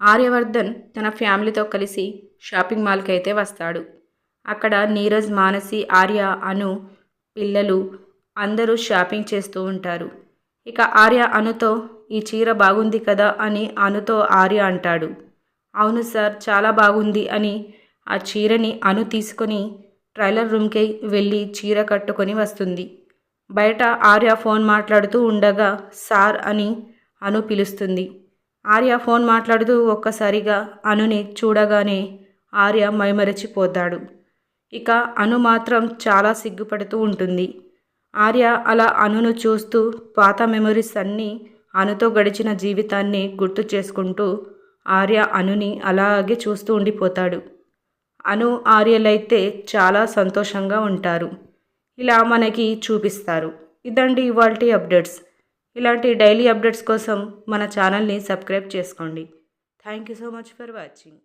ఆర్యవర్ధన్ తన ఫ్యామిలీతో కలిసి షాపింగ్ మాల్కి అయితే వస్తాడు. అక్కడ నీరజ్ మానసి ఆర్య అను పిల్లలు అందరూ షాపింగ్ చేస్తూ ఉంటారు. ఇక ఆర్య అనుతో ఈ చీర బాగుంది కదా అని అనుతో ఆర్య అంటాడు. అవును సార్ చాలా బాగుంది అని ఆ చీరని అను తీసుకొని ట్రైలర్ రూమ్కి వెళ్ళి చీర కట్టుకొని వస్తుంది. బయట ఆర్య ఫోన్ మాట్లాడుతూ ఉండగా సార్ అని అను పిలుస్తుంది. ఆర్య ఫోన్ మాట్లాడుతూ ఒక్కసారిగా అనుని చూడగానే ఆర్య మైమరచిపోతాడు. ఇక అను మాత్రం చాలా సిగ్గుపడుతూ ఉంటుంది. ఆర్య అలా అనును చూస్తూ పాత మెమరీస్ అన్నీ అనుతో గడిచిన జీవితాన్ని గుర్తు చేసుకుంటూ ఆర్య అనుని అలాగే చూస్తూ ఉండిపోతాడు. అను ఆర్యలైతే చాలా సంతోషంగా ఉంటారు. ఇలా మనకి చూపిస్తారు. ఇదండి ఇవాల్టి అప్డేట్స్. ఇలాంటి డైలీ అప్డేట్స్ కోసం మన ఛానల్ని సబ్స్క్రైబ్ చేసుకోండి. Thank you so much for watching